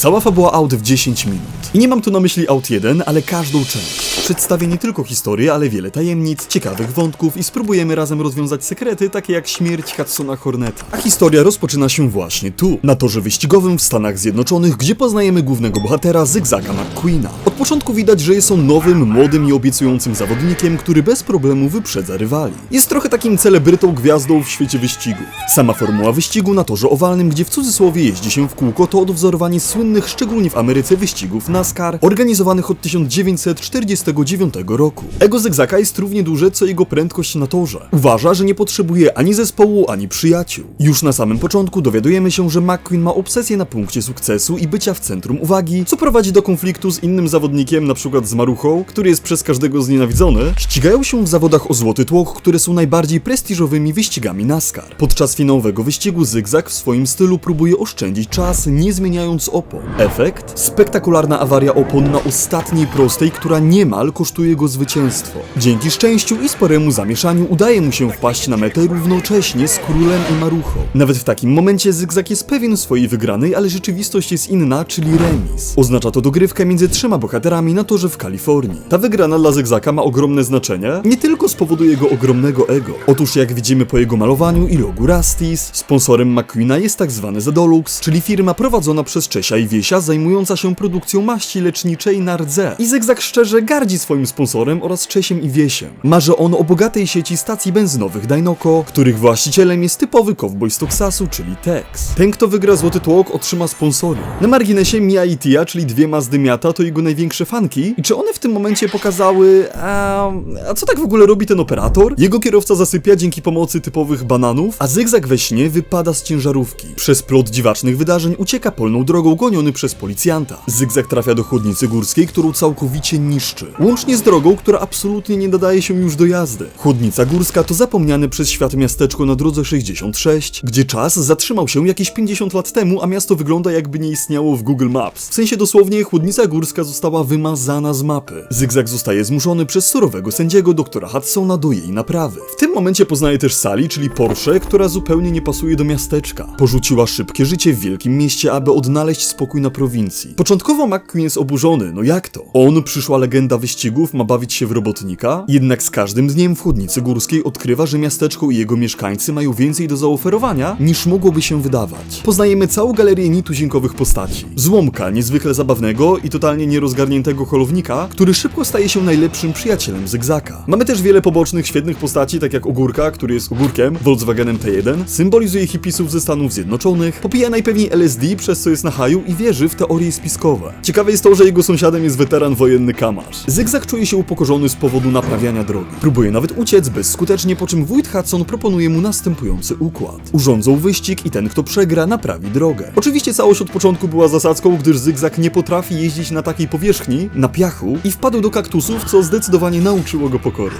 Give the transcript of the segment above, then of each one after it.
Cała fabuła aut w 10 minut. I nie mam tu na myśli aut 1, ale każdą część. Przedstawię nie tylko historię, ale wiele tajemnic, ciekawych wątków i spróbujemy razem rozwiązać sekrety, takie jak śmierć Hudsona Horneta. A historia rozpoczyna się właśnie tu, na torze wyścigowym w Stanach Zjednoczonych, gdzie poznajemy głównego bohatera Zygzaka McQueena. Od początku widać, że jest on nowym, młodym i obiecującym zawodnikiem, który bez problemu wyprzedza rywali. Jest trochę takim celebrytą gwiazdą w świecie wyścigów. Sama formuła wyścigu na torze owalnym, gdzie w cudzysłowie jeździ się w kółko, to odwzorowanie słynnych, szczególnie w Ameryce, wyścigów NASCAR, organizowanych od 1949 roku. Ego Zygzaka jest równie duże, co jego prędkość na torze. Uważa, że nie potrzebuje ani zespołu, ani przyjaciół. Już na samym początku dowiadujemy się, że McQueen ma obsesję na punkcie sukcesu i bycia w centrum uwagi, co prowadzi do konfliktu z innym zawodnikiem, przykład z Maruchą, który jest przez każdego znienawidzony. Ścigają się w zawodach o złoty tłok, które są najbardziej prestiżowymi wyścigami NASCAR. Podczas finałowego wyścigu Zygzak w swoim stylu próbuje oszczędzić czas, nie zmieniając opon. Efekt? Spektakularna awaria opon na ostatniej prostej, która niemal kosztuje go zwycięstwo. Dzięki szczęściu i sporemu zamieszaniu udaje mu się wpaść na metę równocześnie z królem i maruchą. Nawet w takim momencie Zygzak jest pewien swojej wygranej, ale rzeczywistość jest inna, czyli remis. Oznacza to dogrywkę między trzema bohaterami na torze w Kalifornii. Ta wygrana dla Zygzaka ma ogromne znaczenie, nie tylko z powodu jego ogromnego ego. Otóż jak widzimy po jego malowaniu i logu Rusty's, sponsorem McQueena jest tak zwany Zadolux, czyli firma prowadzona przez Czesia i Wiesia zajmująca się produkcją maści leczniczej na rdze. I Zygzak szczerze gardzi swoim sponsorem oraz Czesiem i Wiesiem. Marzy on o bogatej sieci stacji benzynowych Dinoco, których właścicielem jest typowy cowboy z Texasu, czyli Tex. Ten, kto wygra Złoty Tłok, otrzyma sponsoring. Na marginesie Mia i Tia, czyli dwie Mazdy Miata, to jego największe fanki. I czy one w tym momencie pokazały... A, a co tak w ogóle robi ten operator? Jego kierowca zasypia dzięki pomocy typowych bananów, a Zygzak we śnie wypada z ciężarówki. Przez plot dziwacznych wydarzeń ucieka polną drogą goniony przez policjanta. Zygzak trafia do chłodnicy górskiej, którą całkowicie niszczy. Łącznie z drogą, która absolutnie nie nadaje się już do jazdy. Chłodnica górska to zapomniane przez świat miasteczko na drodze 66, gdzie czas zatrzymał się jakieś 50 lat temu, a miasto wygląda jakby nie istniało w Google Maps. W sensie dosłownie chłodnica górska została wymazana z mapy. Zygzak zostaje zmuszony przez surowego sędziego doktora Hudsona do jej naprawy. W tym momencie poznaje też Sally, czyli Porsche, która zupełnie nie pasuje do miasteczka. Porzuciła szybkie życie w wielkim mieście, aby odnaleźć spokój na prowincji. Początkowo McQueen jest oburzony, no jak to? On, przyszła legenda wyścigów, ma bawić się w robotnika? Jednak z każdym dniem w chłodnicy górskiej odkrywa, że miasteczko i jego mieszkańcy mają więcej do zaoferowania, niż mogłoby się wydawać. Poznajemy całą galerię nituzinkowych postaci. Złomka, niezwykle zabawnego i totalnie nierozgarniętego holownika, który szybko staje się najlepszym przyjacielem Zygzaka. Mamy też wiele pobocznych, świetnych postaci, tak jak Ogórka, który jest ogórkiem, Volkswagenem T1, symbolizuje hipisów ze Stanów Zjednoczonych, popija najpewniej LSD, przez co jest na haju i wierzy w teorie spiskowe. Ciekawe jest to, że jego sąsiadem jest weteran wojenny Kamarz. Zygzak czuje się upokorzony z powodu naprawiania drogi. Próbuje nawet uciec bezskutecznie, po czym wójt Hudson proponuje mu następujący układ. Urządzą wyścig i ten, kto przegra, naprawi drogę. Oczywiście całość od początku była zasadzką, gdyż Zygzak nie potrafi jeździć na takiej powierzchni, na piachu, i wpadł do kaktusów, co zdecydowanie nauczyło go pokory.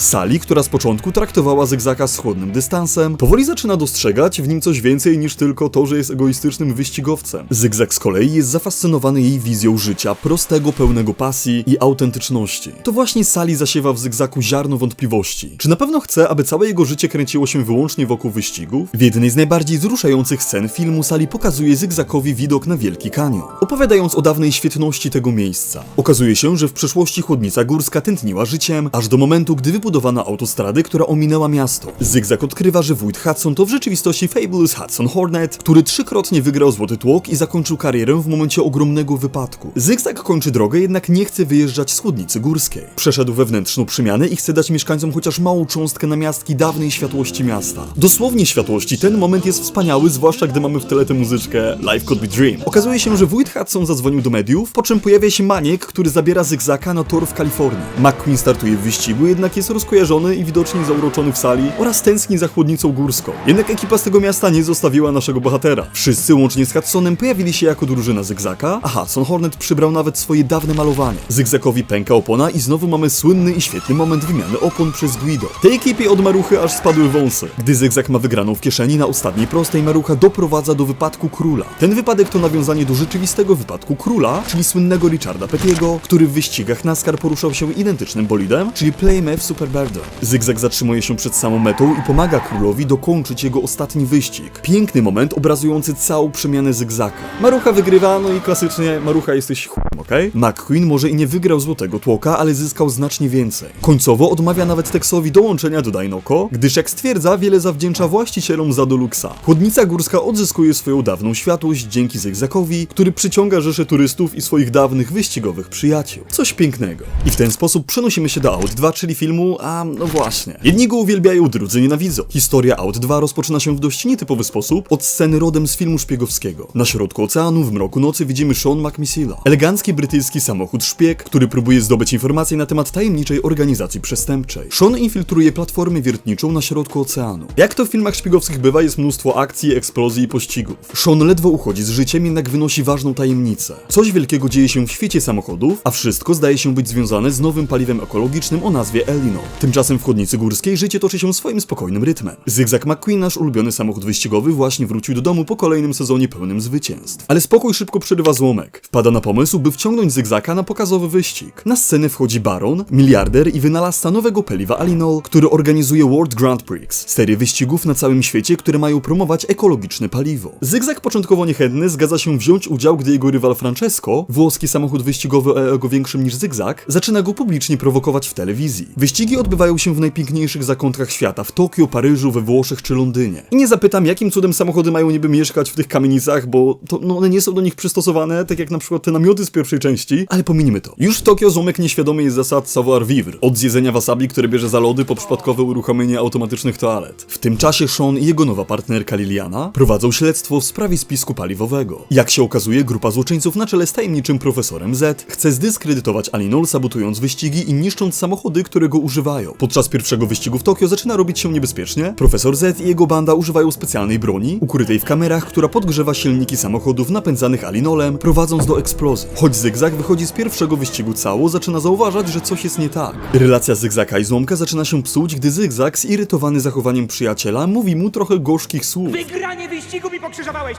Sali, która z początku traktowała Zygzaka z chłodnym dystansem, powoli zaczyna dostrzegać w nim coś więcej niż tylko to, że jest egoistycznym wyścigowcem. Zygzak z kolei jest zafascynowany jej wizją życia, prostego, pełnego pasji i autentyczności. To właśnie Sali zasiewa w Zygzaku ziarno wątpliwości. Czy na pewno chce, aby całe jego życie kręciło się wyłącznie wokół wyścigów? W jednej z najbardziej wzruszających scen filmu Sali pokazuje Zygzakowi widok na Wielki Kanion, opowiadając o dawnej świetności tego miejsca. Okazuje się, że w przeszłości chłodnica górska tętniła życiem, aż do momentu, gdy wybudowano autostrady, która ominęła miasto. Zygzak odkrywa, że wójt Hudson to w rzeczywistości Fabulous Hudson Hornet, który trzykrotnie wygrał Złoty Tłok i zakończył karierę w momencie ogromnego wypadku. Zygzak kończy drogę, jednak nie chce wyjeżdżać z chłodnicy górskiej. Przeszedł wewnętrzną przemianę i chce dać mieszkańcom chociaż małą cząstkę namiastki dawnej światłości miasta. Dosłownie światłości, ten moment jest wspaniały, zwłaszcza gdy mamy w tle tę muzyczkę Life Could Be Dream. Okazuje się, że wójt Hudson zadzwonił do mediów, po czym pojawia się Maniek, który zabiera Zygzaka na tor w Kalifornii. McQueen startuje w wyścigu, jednak jest rozkojarzony i widocznie zauroczony w sali oraz tęskni za chłodnicą górską. Jednak ekipa z tego miasta nie zostawiła naszego bohatera. Wszyscy łącznie z Hudsonem pojawili się jako drużyna Zygzaka, a Hudson Hornet przybrał nawet swoje dawne malowanie. Zygzakowi pęka opona i znowu mamy słynny i świetny moment wymiany opon przez Guido. Tej ekipie od Maruchy aż spadły wąsy. Gdy Zygzak ma wygraną w kieszeni na ostatniej prostej, Marucha doprowadza do wypadku króla. Ten wypadek to nawiązanie do rzeczywistego wypadku króla, czyli słynnego Richarda Pettiego, który w wyścigach NASCAR poruszał się identycznym bolidem, czyli Plymouth Super Fairburden. Zygzak zatrzymuje się przed samą metą i pomaga królowi dokończyć jego ostatni wyścig. Piękny moment obrazujący całą przemianę Zygzaka. Marucha wygrywa, no i klasycznie Marucha jesteś ch**, okej? McQueen może i nie wygrał złotego tłoka, ale zyskał znacznie więcej. Końcowo odmawia nawet Texowi dołączenia do Dinoco, gdyż jak stwierdza, wiele zawdzięcza właścicielom Zadoluxa. Chłodnica górska odzyskuje swoją dawną światłość dzięki Zygzakowi, który przyciąga rzesze turystów i swoich dawnych wyścigowych przyjaciół. Coś pięknego. I w ten sposób przenosimy się do Out 2, czyli filmu, a no właśnie. Jedni go uwielbiają, drudzy nienawidzą. Historia Out 2 rozpoczyna się w dość nietypowy sposób od sceny rodem z filmu szpiegowskiego. Na środku oceanu, w mroku nocy widzimy Sean McMissila. Elegancki brytyjski samochód szpieg, który próbuje zdobyć informacje na temat tajemniczej organizacji przestępczej. Sean infiltruje platformę wiertniczą na środku oceanu. Jak to w filmach szpiegowskich bywa, jest mnóstwo akcji, eksplozji i pościgów. Sean ledwo uchodzi z życiem, jednak wynosi ważną tajemnicę. Coś wielkiego dzieje się w świecie samochodów, a wszystko zdaje się być związane z nowym paliwem ekologicznym o nazwie Elinor. Tymczasem w chłodnicy górskiej życie toczy się swoim spokojnym rytmem. Zygzak McQueen, nasz ulubiony samochód wyścigowy, właśnie wrócił do domu po kolejnym sezonie pełnym zwycięstw. Ale spokój szybko przerywa złomek. Wpada na pomysł, by wciągnąć Zygzaka na pokazowy wyścig. Na scenę wchodzi Baron, miliarder i wynalazca nowego paliwa Alinol, który organizuje World Grand Prix, serię wyścigów na całym świecie, które mają promować ekologiczne paliwo. Zygzak początkowo niechętny zgadza się wziąć udział, gdy jego rywal Francesco, włoski samochód wyścigowy o ego większym niż Zygzak, zaczyna go publicznie prowokować w telewizji. Wyścigi odbywają się w najpiękniejszych zakątkach świata, w Tokio, Paryżu, we Włoszech czy Londynie. I nie zapytam, jakim cudem samochody mają niby mieszkać w tych kamienicach, bo to, no, one nie są do nich przystosowane, tak jak na przykład te namioty z pierwszej części, ale pominimy to. Już w Tokio Zomek nieświadomy jest zasad savoir vivre, od zjedzenia wasabi, które bierze za lody, po przypadkowe uruchomienie automatycznych toalet. W tym czasie Sean i jego nowa partnerka Liliana prowadzą śledztwo w sprawie spisku paliwowego. Jak się okazuje, grupa złoczyńców na czele z tajemniczym profesorem Z chce zdyskredytować Alinol, sabotując wyścigi i niszcząc samochody, które go używają. Podczas pierwszego wyścigu w Tokio zaczyna robić się niebezpiecznie. Profesor Z i jego banda używają specjalnej broni, ukrytej w kamerach, która podgrzewa silniki samochodów napędzanych Alinolem, prowadząc do eksplozji. Choć Zygzak wychodzi z pierwszego wyścigu cało, zaczyna zauważać, że coś jest nie tak. Relacja Zygzaka i Złomka zaczyna się psuć, gdy Zygzak, zirytowany zachowaniem przyjaciela, mówi mu trochę gorzkich słów. Wygranie wyścigu mi pokrzyżowałeś!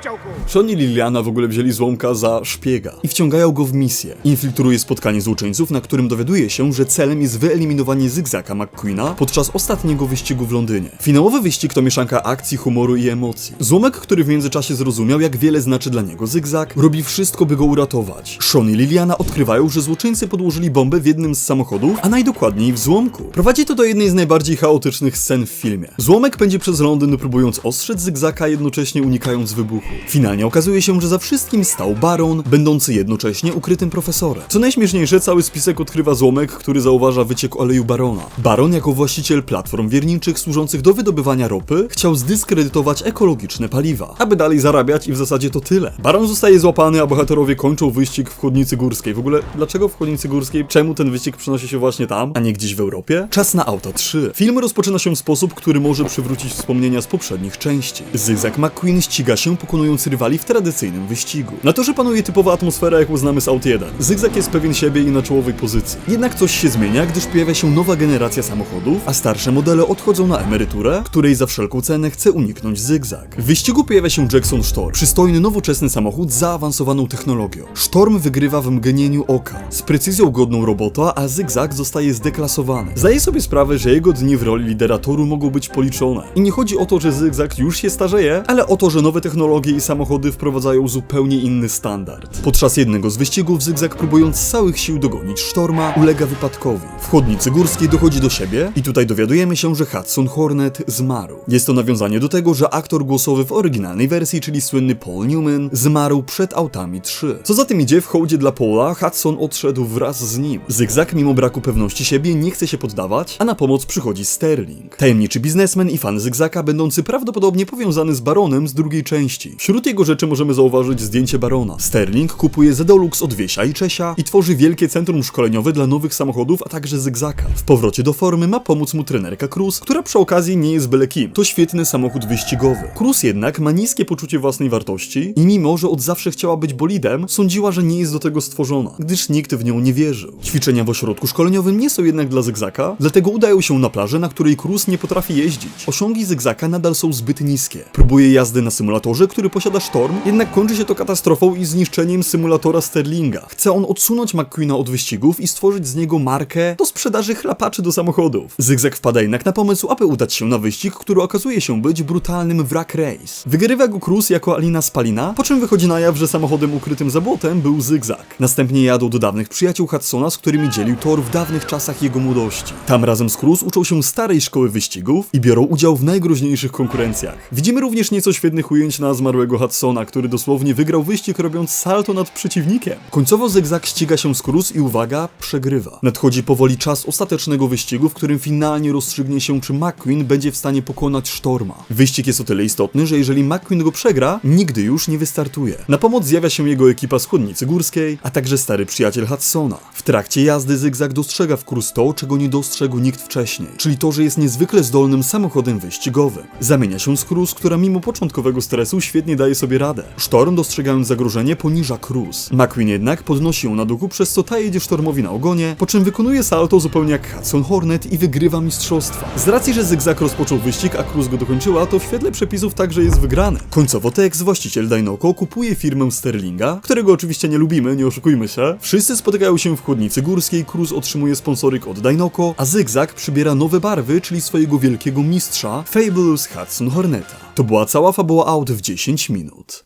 Sean i Liliana w ogóle wzięli Złomka za szpiega i wciągają go w misję. Infiltruje spotkanie złoczyńców, na którym dowiaduje się, że celem jest wyeliminowanie Zygzaka McQueena podczas ostatniego wyścigu w Londynie. Finałowy wyścig to mieszanka akcji, humoru i emocji. Złomek, który w międzyczasie zrozumiał, jak wiele znaczy dla niego Zygzak, robi wszystko, by go uratować. Sean i Liliana odkrywają, że złoczyńcy podłożyli bombę w jednym z samochodów, a najdokładniej w Złomku. Prowadzi to do jednej z najbardziej chaotycznych scen w filmie. Złomek pędzi przez Londyn, próbując ostrzec Zygzaka, jednocześnie unikając wybuchu. Finalnie okazuje się, że za wszystkim stał Baron, będący jednocześnie ukrytym profesorem. Co najśmieszniejsze, cały spisek odkrywa Złomek, który zauważa wyciek oleju Barona. Baron, jako właściciel platform wierniczych służących do wydobywania ropy, chciał zdyskredytować ekologiczne paliwa, aby dalej zarabiać i w zasadzie to tyle. Baron zostaje złapany, a bohaterowie kończą wyścig w Chłodnicy Górskiej. W ogóle, dlaczego w Chłodnicy Górskiej? Czemu ten wyścig przenosi się właśnie tam, a nie gdzieś w Europie? Czas na Auto 3. Film rozpoczyna się w sposób, który może przywrócić wspomnienia z poprzednich części. Zygzak McQueen ściga się, pokonując rywali w tradycyjnym wyścigu. Na torze panuje typowa atmosfera, jaką znamy z Aut 1. Zygzak jest pewien siebie i na czołowej pozycji. Jednak coś się zmienia, gdyż pojawia się nowa generacja samochodów, a starsze modele odchodzą na emeryturę, której za wszelką cenę chce uniknąć Zygzak. W wyścigu pojawia się Jackson Storm, przystojny, nowoczesny samochód z zaawansowaną technologią. Storm wygrywa w mgnieniu oka, z precyzją godną robota, a Zygzak zostaje zdeklasowany. Zdaje sobie sprawę, że jego dni w roli lidera toru mogą być policzone. I nie chodzi o to, że Zygzak już się starzeje, ale o to, że nowe technologie i samochody wprowadzają zupełnie inny standard. Podczas jednego z wyścigów Zygzak próbując z całych sił dogonić Sztorma, ulega wypadkowi. W chłodnicy górskiej do siebie i tutaj dowiadujemy się, że Hudson Hornet zmarł. Jest to nawiązanie do tego, że aktor głosowy w oryginalnej wersji, czyli słynny Paul Newman, zmarł przed autami 3. Co za tym idzie, w hołdzie dla Paula Hudson odszedł wraz z nim. Zygzak mimo braku pewności siebie nie chce się poddawać, a na pomoc przychodzi Sterling. Tajemniczy biznesmen i fan Zygzaka, będący prawdopodobnie powiązany z Baronem z drugiej części. Wśród jego rzeczy możemy zauważyć zdjęcie Barona. Sterling kupuje Zedolux od Wiesia i Czesia i tworzy wielkie centrum szkoleniowe dla nowych samochodów, a także Zygzaka. W powrocie do formy ma pomóc mu trenerka Cruz, która przy okazji nie jest byle kim. To świetny samochód wyścigowy. Cruz jednak ma niskie poczucie własnej wartości i mimo, że od zawsze chciała być bolidem, sądziła, że nie jest do tego stworzona, gdyż nikt w nią nie wierzył. Ćwiczenia w ośrodku szkoleniowym nie są jednak dla Zygzaka, dlatego udają się na plażę, na której Cruz nie potrafi jeździć. Osiągi Zygzaka nadal są zbyt niskie. Próbuje jazdy na symulatorze, który posiada sztorm, jednak kończy się to katastrofą i zniszczeniem symulatora Sterlinga. Chce on odsunąć McQueena od wyścigów i stworzyć z niego markę do sprzedaży chlapaczy do samochodów. Zygzak wpada jednak na pomysł, aby udać się na wyścig, który okazuje się być brutalnym wrak race. Wygrywa go Cruz jako Alina Spalina, po czym wychodzi na jaw, że samochodem ukrytym za błotem był Zygzak. Następnie jadą do dawnych przyjaciół Hudsona, z którymi dzielił tor w dawnych czasach jego młodości. Tam razem z Cruz uczą się starej szkoły wyścigów i biorą udział w najgroźniejszych konkurencjach. Widzimy również nieco świetnych ujęć na zmarłego Hudsona, który dosłownie wygrał wyścig robiąc salto nad przeciwnikiem. Końcowo Zygzak ściga się z Cruz i uwaga, przegrywa. Nadchodzi powoli czas ostatecznego wyścigu, w którym finalnie rozstrzygnie się, czy McQueen będzie w stanie pokonać Sztorma. Wyścig jest o tyle istotny, że jeżeli McQueen go przegra, nigdy już nie wystartuje. Na pomoc zjawia się jego ekipa z Chłodnicy Górskiej, a także stary przyjaciel Hudsona. W trakcie jazdy Zygzak dostrzega w Cruz to, czego nie dostrzegł nikt wcześniej, czyli to, że jest niezwykle zdolnym samochodem wyścigowym. Zamienia się z Cruz, która mimo początkowego stresu świetnie daje sobie radę. Sztorm, dostrzegając zagrożenie, poniża Cruz. McQueen jednak podnosi ją na duchu, przez co ta jedzie Sztormowi na ogonie, po czym wykonuje salto zupełnie jak Hudson Hornet i wygrywa mistrzostwa. Z racji, że Zygzak rozpoczął wyścig, a Cruz go dokończyła, to w świetle przepisów także jest wygrany. Końcowo Tex, właściciel Dinoco, kupuje firmę Sterlinga, którego oczywiście nie lubimy, nie oszukujmy się. Wszyscy spotykają się w chłodnicy górskiej, Cruz otrzymuje sponsoryk od Dinoco, a Zygzak przybiera nowe barwy, czyli swojego wielkiego mistrza, Fabulous Hudson Horneta. To była cała fabuła aut w 10 minut.